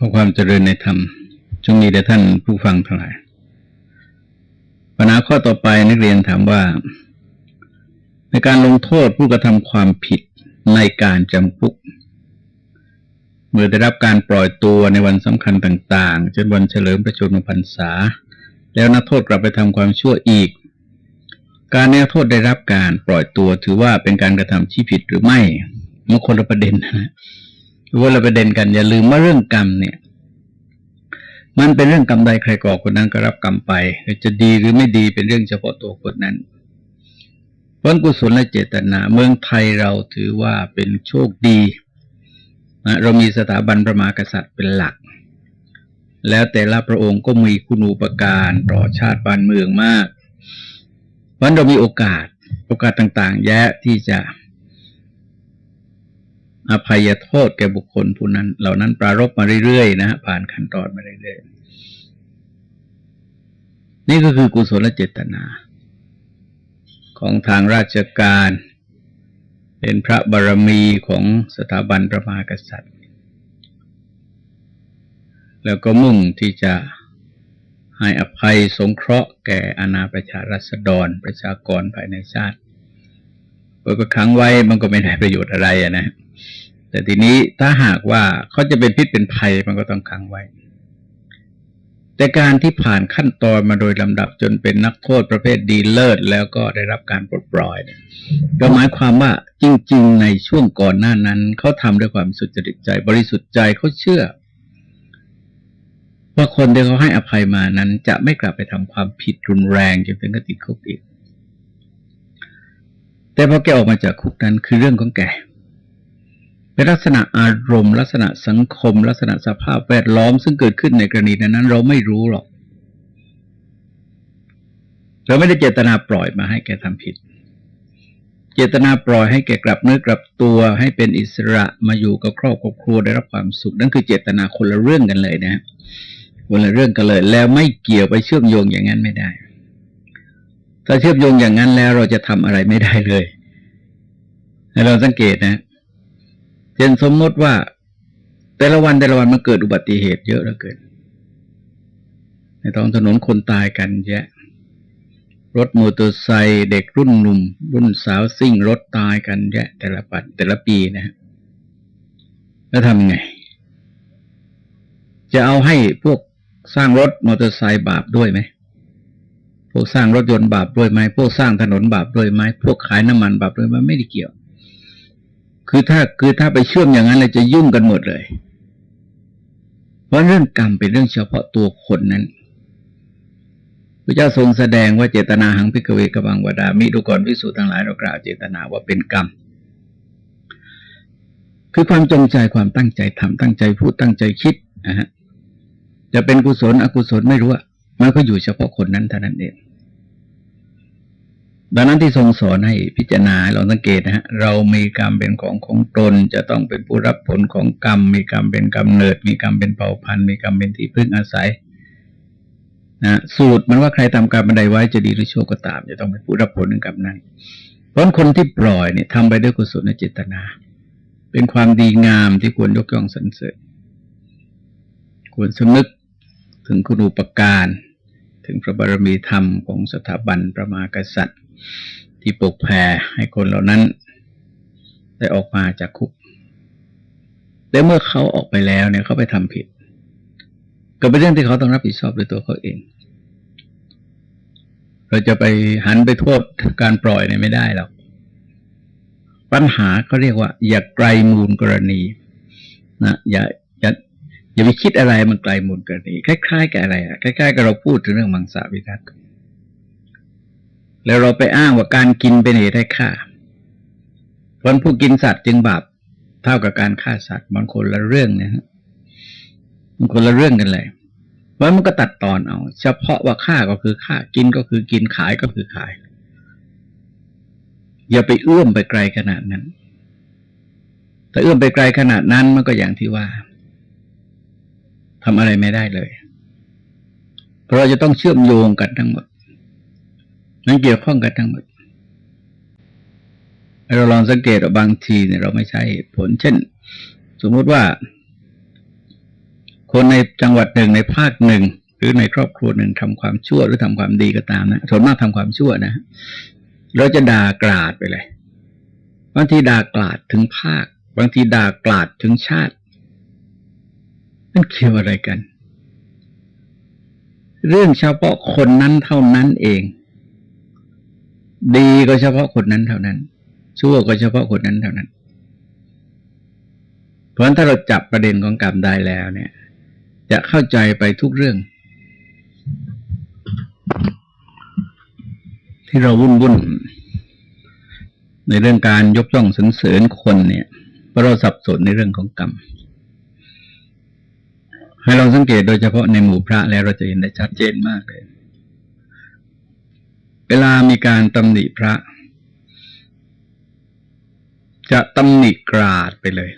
ขอความเจริญในธรรมจงมีแด่ท่านผู้ฟังทั้งหลายปัญหาข้อต่อไปนักเรียนถามว่า ในการลงโทษผู้กระทำความผิดในการจำคุก เมื่อได้รับการปล่อยตัวในวันสำคัญต่างๆเช่นวันเฉลิมพระชนมพรรษา แล้วนักโทษกลับไปทำความชั่วอีก การเนี้ยโทษได้รับการปล่อยตัวถือว่าเป็นการกระทำที่ผิดหรือไม่มันคนละประเด็นนะ ว่าเราประเด็นกันอย่าลืมว่าเรื่องกรรมเนี่ย มันเป็นเรื่องกรรมใดใครก่อคนนั้นก็รับกรรมไปจะดีหรือไม่ดีเป็นเรื่องเฉพาะตัวคนนั้นผลกุศลและเจตนา เมืองไทยเราถือว่าเป็นโชคดีเรามีสถาบันประมากษัตริย์เป็นหลัก แล้วแต่ละพระองค์ก็มีคุณูปการต่อชาติบ้านเมืองมากวันเรามีโอกาสโอกาสต่าง ๆ แยะที่จะ อภัยโทษแก่บุคคลผู้นั้น เหล่านั้นปรารบมาเรื่อยๆนะฮะผ่านขั้นตอนมาเรื่อยๆ นี่ก็คือกุศลเจตนา ของทางราชการ เป็นพระบารมีของสถาบันประมากษัตริย์ แล้วก็มุ่งที่จะให้อภัยสงเคราะห์แก่อาณาประชารัษฎรประชากรภายในชาติเปิดก็ค้างไว้มันก็ไม่ได้ประโยชน์อะไรนะ แต่ทีนี้ถ้าหากว่าเขาจะเป็นพิษเป็นภัยมันก็ต้องขังไว้ แต่การที่ผ่านขั้นตอนมาโดยลำดับจนเป็นนักโทษประเภทดีเลิศแล้วก็ได้รับการปลดปล่อยก็หมายความว่าจริง ๆ ในช่วงก่อนหน้านั้นเขาทำด้วยความสุจริตใจ บริสุทธิ์ใจเขาเชื่อ ว่าคนที่เขาให้อภัยมานั้น จะไม่กลับไปทำความผิดรุนแรงจนถึงกับติดคุกอีกแต่พอแกออกมาจากคุกนั้นคือเรื่องของแก เป็นลักษณะอารมณ์ ลักษณะสังคม ลักษณะสภาพแวดล้อมซึ่งเกิดขึ้นในกรณีนั้น เราไม่รู้หรอก เราไม่ได้เจตนาปล่อยมาให้แกทำผิด เจตนาปล่อยให้แกกลับเนื้อกลับตัวให้เป็นอิสระมาอยู่กับครอบครัวได้รับความสุข นั่นคือเจตนาคนละเรื่องกันเลยนะคนละเรื่องกันเลย แล้วไม่เกี่ยวไปเชื่อมโยงอย่างนั้นไม่ได้ ถ้าเชื่อมโยงอย่างนั้นแล้วเราจะทำอะไรไม่ได้เลยให้เราสังเกตนะ เช่นสมมติว่า แต่ละวันแต่ละวันมันเกิดอุบัติเหตุเยอะเหลือเกิน ในท้องถนนคนตายกันแยะ รถมอเตอร์ไซค์เด็กรุ่นหนุ่ม รุ่นสาวซิ่งรถตายกันแยะ แต่ละปัดแต่ละปีนะฮะแล้วทำไง จะเอาให้พวกสร้างรถมอเตอร์ไซค์บาปด้วยไหมพวกสร้างรถยนต์บาปด้วยไหมพวกสร้างถนนบาปด้วยไหมพวกขายน้ำมันบาปด้วยไหมไม่ได้เกี่ยว คือถ้าคือถ้าไปเชื่อมอย่างนั้นเลยจะยุ่งกันหมดเลย เพราะเรื่องกรรมเป็นเรื่องเฉพาะตัวคนนั้นพระเจ้าทรงแสดงว่าเจตนาหังพิกเวกบังวดามิดูก่อนวิสุทธ์ทั้งหลายเรากล่าวเจตนาว่าเป็นกรรม คือความจงใจความตั้งใจทำตั้งใจพูดตั้งใจคิดนะฮะจะเป็นกุศลอกุศลไม่รู้อะมันก็อยู่เฉพาะคนนั้นเท่านั้นเอง ดังนั้นที่ทรงสอนให้พิจารณาเราสังเกตนะฮะเรามีกรรมเป็นของของตน จะต้องเป็นผู้รับผลของกรรม มีกรรมเป็นกำเนิด มีกรรมเป็นเผ่าพันธุ์ มีกรรมเป็นที่พึ่งอาศัยนะสูตรมันว่าใครทำกรรมใดไว้จะดีหรือชั่วก็ตาม จะต้องเป็นผู้รับผลของกรรมนั้นเพราะคนที่ปล่อยเนี่ยทำไปด้วยกุศลเจตนา เป็นความดีงามที่ควรยกย่องสรรเสริญควรสำนึกถึงคุณูปการ ถึงพระบารมีธรรมของสถาบันประมากษัตริย์ ที่ปกแผ่ให้คนเหล่านั้น ได้ออกมาจากคุก แต่เมื่อเขาออกไปแล้วเนี่ยเขาไปทำผิด ก็เป็นเรื่องที่เขาต้องรับผิดชอบด้วยตัวเขาเอง เราจะไปหันไปโทษการปล่อยเนี่ยไม่ได้หรอก ปัญหาก็เรียกว่า อย่าไกลมูลกรณีนะอย่าอย่าอย่าไปคิดอะไรมันไกลมูลกรณีคล้ายๆกับอะไรอะคล้ายๆกับเราพูดถึงเรื่องมังสวิรัต แล้วเราไปอ้างว่าการกินเป็นเหตุให้ฆ่าคนผู้กินสัตว์จึงบาปเท่ากับการฆ่าสัตว์บางคนละเรื่องนะฮะมันคนละเรื่องกันเลยเพราะมันก็ตัดตอนเอา เฉพาะว่าฆ่าก็คือฆ่ากินก็คือกินขายก็คือขาย อย่าไปเอื้อมไปไกลขนาดนั้นแต่เอื้อมไปไกลขนาดนั้นมันก็อย่างที่ว่าทำอะไรไม่ได้เลย เพราะเราจะต้องเชื่อมโยงกันทั้งหมด มันเกี่ยวข้องกันทั้งหมด เราลองสังเกตว่าบางทีเนี่ยเราไม่ใช่เหตุผล เช่น สมมติว่า คนในจังหวัดหนึ่งในภาคหนึ่ง หรือในครอบครัวหนึ่งทำความชั่วหรือทำความดีก็ตามนะส่วนมากทำความชั่วนะ เราจะด่ากราดไปเลย บางทีด่ากราดถึงภาค บางทีด่ากราดถึงชาติมันเกี่ยวอะไรกัน เรื่องเฉพาะคนนั้นเท่านั้นเอง ดีก็เฉพาะคนนั้นเท่านั้น ชั่วก็เฉพาะคนนั้นเท่านั้น เพราะฉะนั้นถ้าเราจับประเด็นของกรรมได้แล้วเนี่ย จะเข้าใจไปทุกเรื่อง ที่เราวุ่นวุ่นในเรื่องการยกย่องสรรเสริญคนเนี่ยเพราะเราสับสนในเรื่องของกรรมให้เราสังเกตโดยเฉพาะในหมู่พระแล้วเราจะเห็นได้ชัดเจนมากเลย เวลามีการตำหนิพระ จะตำหนิกราดไปเลย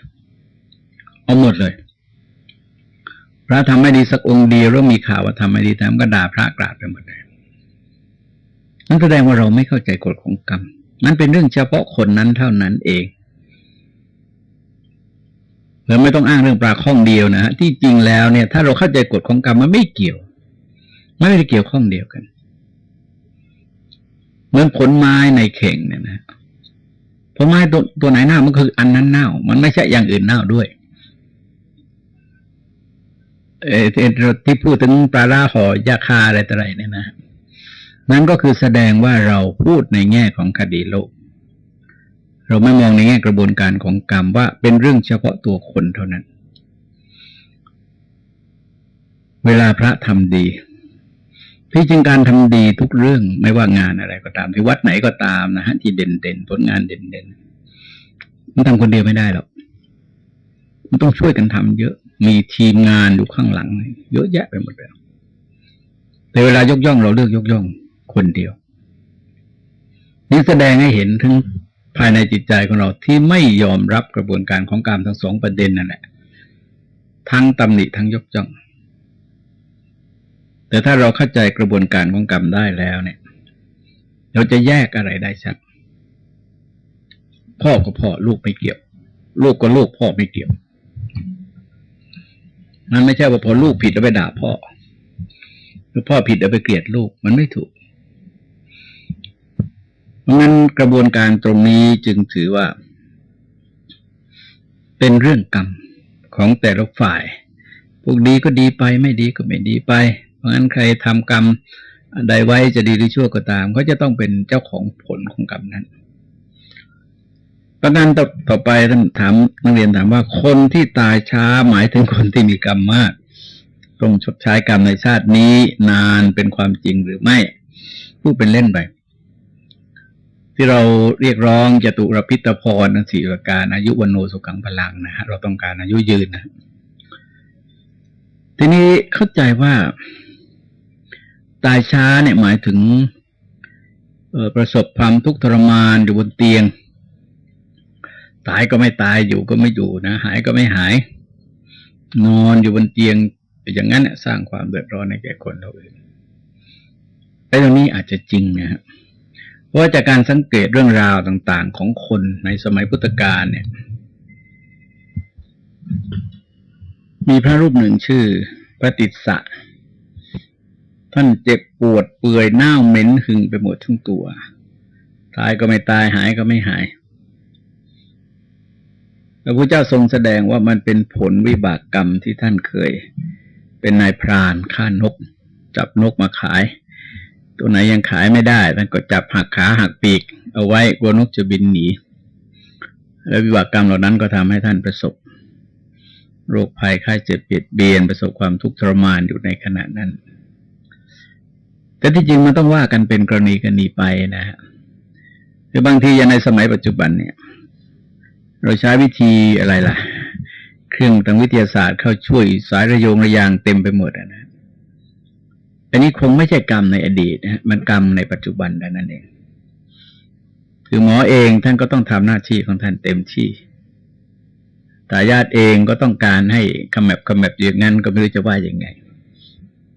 เอาหมดเลย พระทำไม่ดีสักองค์เดียวแล้วมีข่าวว่าทำไม่ดีทำก็ด่าพระกราดไปหมดเลยนั่นแสดงว่าเราไม่เข้าใจกฎของกรรมมันเป็นเรื่องเฉพาะคนนั้นเท่านั้นเองเราไม่ต้องอ้างเรื่องปลาข้องเดียวนะฮะที่จริงแล้วเนี่ย ถ้าเราเข้าใจกฎของกรรมมันไม่เกี่ยว ไม่ได้เกี่ยวข้องเดียวกัน เหมือนผลไม้ในเข่งเนี่ยนะผลไม้ตัวตัวไหนเน่ามันคืออันนั้นเน่า มันไม่ใช่อย่างอื่นเน่าด้วยเออที่พูดถึงปลาล่าห่อยาคาอะไรต่ออะไรเนี่ยนะนั่นก็คือแสดงว่าเราพูดในแง่ของคดีโลก เราไม่มองในแง่กระบวนการของกรรมว่าเป็นเรื่องเฉพาะตัวคนเท่านั้น เวลาพระทำดี ที่จริงการทำดีทุกเรื่องไม่ว่างานอะไรก็ตามที่วัดไหนก็ตามนะฮะที่เด่นเด่นผลงานเด่นเด่นมันทำคนเดียวไม่ได้หรอกมันต้องช่วยกันทำเยอะ มีทีมงานอยู่ข้างหลัง เยอะแยะไปหมดเลยแต่เวลายกย่องเราเลือกยกย่องคนเดียว นี่แสดงให้เห็นถึงภายในจิตใจของเราที่ไม่ยอมรับกระบวนการของกรรมทั้งสองประเด็นนั่นแหละทั้งตำหนิทั้งยกย่อง แต่ถ้าเราเข้าใจกระบวนการของกรรมได้แล้วเนี่ย เราจะแยกอะไรได้ชัด พ่อก็พ่อลูกไม่เกี่ยว ลูกก็ลูกพ่อไม่เกี่ยว มันไม่ใช่ว่าพอลูกผิดแล้วไปด่าพ่อหรือพ่อผิดแล้วไปเกลียดลูกมันไม่ถูก เพราะงั้นกระบวนการตรงนี้จึงถือว่า เป็นเรื่องกรรมของแต่ละฝ่าย พวกดีก็ดีไปไม่ดีก็ไม่ดีไป เพราะงั้นใครทำกรรมใดไว้จะดีหรือชั่วก็ตามเขาจะต้องเป็นเจ้าของผลของกรรมนั้น ประการต่อต่อไปท่านถามนักเรียนถามว่าคนที่ตายช้าหมายถึงคนที่มีกรรมมากต้องชดใช้กรรมในชาตินี้นานเป็นความจริงหรือไม่ผู้เป็นเล่นไป ที่เราเรียกร้องจตุรพิตพรนัสีรการอายุวันโนสุขังพลังนะฮะเราต้องการอายุยืนนะทีนี้เข้าใจว่า ตายช้าเนี่ยหมายถึงประสบความทุกข์ทรมานอยู่บนเตียง ตายก็ไม่ตายอยู่ก็ไม่อยู่นะ หายก็ไม่หาย นอนอยู่บนเตียงอย่างนั้นสร้างความเดือดร้อนในแก่คนเราเองไอ้ตรงนี้อาจจะจริงนะครับเพราะจากการสังเกตเรื่องราวต่าง ๆ ของคนในสมัยพุทธกาลเนี่ย มีพระรูปหนึ่งชื่อพระติสสะ ท่านเจ็บปวดเปื่อยเน่าเหม็นหึงไปหมดทั้งตัว ตายก็ไม่ตายหายก็ไม่หายพระพุทธเจ้าทรงแสดงว่ามันเป็นผลวิบากกรรมที่ท่านเคย เป็นนายพรานฆ่านก จับนกมาขาย ตัวไหนยังขายไม่ได้ท่านก็จับหักขาหักปีก เอาไว้กลัวนกจะบินหนีแล้ววิบากกรรมเหล่านั้นก็ทำให้ท่านประสบ โรคภัยไข้เจ็บเปียดเบียนประสบความทุกข์ทรมานอยู่ในขณะนั้น แต่ที่จริงมันต้องว่ากันเป็นกรณีกรณีไปนะฮะคือบางทียังในสมัยปัจจุบันเนี่ย เราใช้วิธีอะไรล่ะ เครื่องทางวิทยาศาสตร์เข้าช่วยสายระโยงระยางเต็มไปหมดนะอันนี้คงไม่ใช่กรรมในอดีตนะมันกรรมในปัจจุบันนั่นเองคือหมอเองท่านก็ต้องทำหน้าที่ของท่านเต็มที่ตายาตเองก็ต้องการให้คำแมบคำแมบอย่างนั้นก็ไม่รู้จะว่าอย่างไง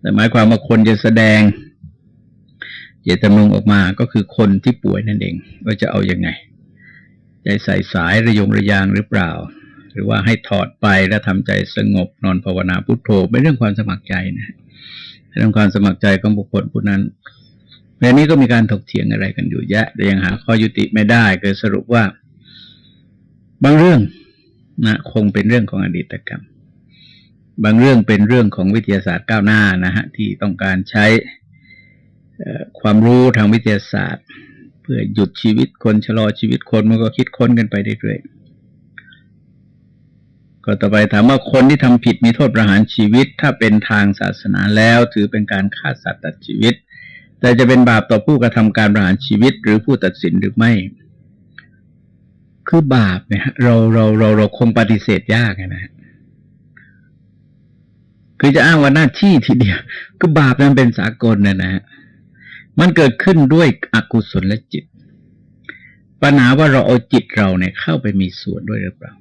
แต่หมายความว่าคนจะแสดง เจตจำนงออกมาก็คือคนที่ป่วยนั่นเอง ว่าจะเอาอยัางไงใจใส่สายระยงระยางหรือเปล่า หรือว่าให้ถอดไปแล้วทำใจสงบนอนภาวนาพุทโธเป็นเรื่องความสมัครใจนะเรื่องความสมัครใจของบุคคลผู้นั้นเรื่องนี้ก็มีการถกเถียงอะไรกันอยู่แยะ แต่ยังหาข้อยุติไม่ได้ก็สรุปว่า บางเรื่องนะคงเป็นเรื่องของอดีตกรรม บางเรื่องเป็นเรื่องของวิทยาศาสตร์ก้าวหน้านะฮะที่ต้องการใช้ ความรู้ทางวิทยาศาสตร์ เพื่อหยุดชีวิตคนชะลอชีวิตคนมันก็คิดค้นกันไปเรื่อยๆก็ต่อไปถามว่าคนที่ทำผิดมีโทษประหารชีวิต ถ้าเป็นทางศาสนาแล้วถือเป็นการฆ่าสัตว์ตัดชีวิต แต่จะเป็นบาปต่อผู้กระทำการประหารชีวิต หรือผู้ตัดสินหรือไม่ คือบาปเนี่ยเราเราเราเราคงปฏิเสธยากนะฮะคือจะอ้างว่าหน้าที่ทีเดียว คือบาปนั้นเป็นสากลนะนะฮะ มันเกิดขึ้นด้วยอกุศลและจิต ปัญหาว่าเราเอาจิตเราเนี่ยเข้าไปมีส่วนด้วยหรือเปล่า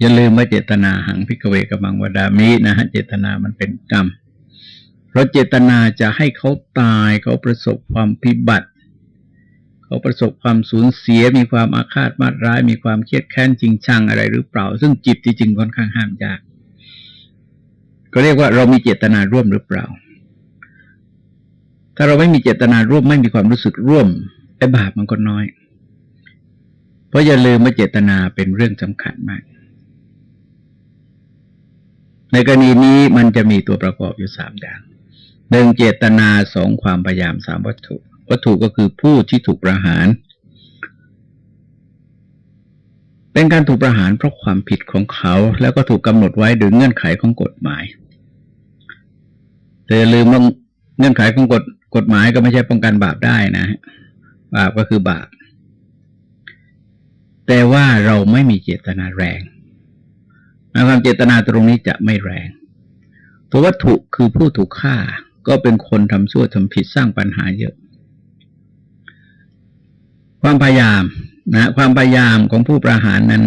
อย่าลืมว่าเจตนาหังพิกเวกบังวดามินะฮะเจตนามันเป็นกรรม เพราะเจตนาจะให้เขาตายเขาประสบความพิบัติเขาประสบความสูญเสียมีความอาฆาตมาร้าย มีความเครียดแค้นจริงชังอะไรหรือเปล่า ซึ่งจิตที่จริงค่อนข้างห้ามยาก ก็เรียกว่าเรามีเจตนาร่วมหรือเปล่า ถ้าเราไม่มีเจตนาร่วมไม่มีความรู้สึกร่วมไอ้บาปมันก็น้อย เพราะอย่าลืมว่าเจตนาเป็นเรื่องสำคัญมาก ในกรณีนี้มันจะมีตัวประกอบอยู่สามอย่างหนึ่งเจตนาสองความพยายามสามวัตถุ วัตถุก็คือผู้ที่ถูกประหาร เป็นการถูกประหารเพราะความผิดของเขา แล้วก็ถูกกำหนดไว้โดยเงื่อนไขของกฎหมายแต่อย่าลืมว่าเงื่อนไขของกฎ กฎหมายก็ไม่ใช่ป้องกันบาปได้นะ บาปก็คือบาป แต่ว่าเราไม่มีเจตนาแรงความเจตนาตรงนี้จะไม่แรง ตัววัตถุคือผู้ถูกฆ่าก็เป็นคนทำชั่วทำผิดสร้างปัญหาเยอะ ความพยายามนะความพยายามของผู้ประหารนั้น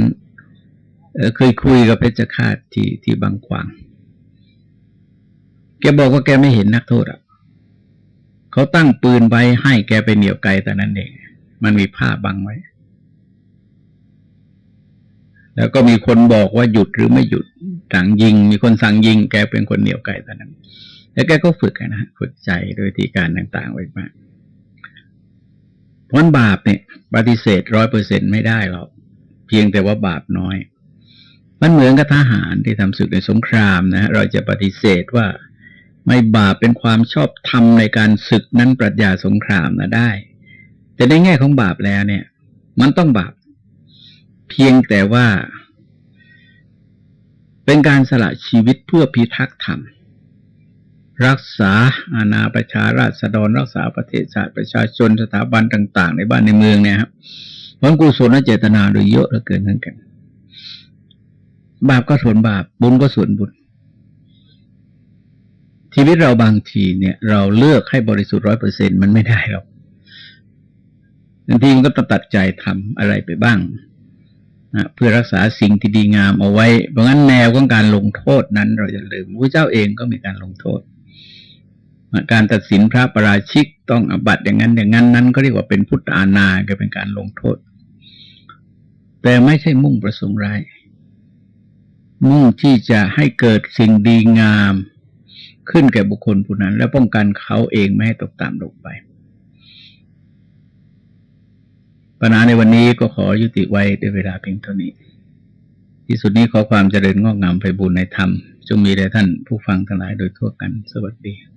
เเคยคุยกับเพชฌฆาตที่ที่บางขวางแกบอกว่าแกไม่เห็นนักโทษอะ เขาตั้งปืนไว้ให้แกไปเหนี่ยวไกลแต่นั้นเอง มันมีผ้าบังไว้ แล้วก็มีคนบอกว่าหยุดหรือไม่หยุดสั่งยิง มีคนสั่งยิง แกเป็นคนเหนี่ยวไกลแต่นั้น แล้วแกก็ฝึกนะฝึกใจโดยวิธีการต่าง ๆ ไว้มากเพราะบาปเนี่ยปฏิเสธร้อยเปอร์เซ็นไม่ได้หรอกเพียงแต่ว่าบาปน้อย มันเหมือนกับทหารที่ทำศึกในสงครามนะ เราจะปฏิเสธว่า ไม่บาปเป็นความชอบธรรมในการศึกนั้นปรัชญาสงครามนะได้ แต่ในแง่ของบาปแล้วเนี่ย มันต้องบาป เพียงแต่ว่า เป็นการสละชีวิตเพื่อพิทักษ์ธรรม รักษาอาณาประชาราษฎรรักษาประเทศชาติประชาชนสถาบันต่าง ๆ ในบ้านในเมืองเนี่ยครับผลกุศลเจตนาโดยเยอะเหลือเกินทั้งกัน บาปก็ส่วนบาป บุญก็ส่วนบุญ ชีวิตเราบางทีเนี่ย เราเลือกให้บริสุทธิ์ร้อยเปอร์เซ็นมันไม่ได้หรอกบางทีมันก็ต้องตัดใจทำอะไรไปบ้างนะเพื่อรักษาสิ่งที่ดีงามเอาไว้ เพราะงั้นแนวของการลงโทษนั้น เราจะลืมพระเจ้าเองก็มีการลงโทษ การตัดสินพระประราชิกต้องอบัตอย่างนั้นอย่างนั้นนั้นก็เรียกว่าเป็นพุทธานาก็เป็นการลงโทษ แต่ไม่ใช่มุ่งประสงค์ร้าย มุ่งที่จะให้เกิดสิ่งดีงาม ขึ้นแก่บุคคลผู้นั้น และป้องกันเขาเองไม่ให้ตกตามลงไป ปัญหาในวันนี้ก็ขอยุติไว้ด้วยเวลาเพียงเท่านี้ ที่สุดนี้ขอความเจริญงอกงามไปบุญในธรรม จงมีแด่ท่านผู้ฟังทั้งหลายโดยทั่วกัน สวัสดี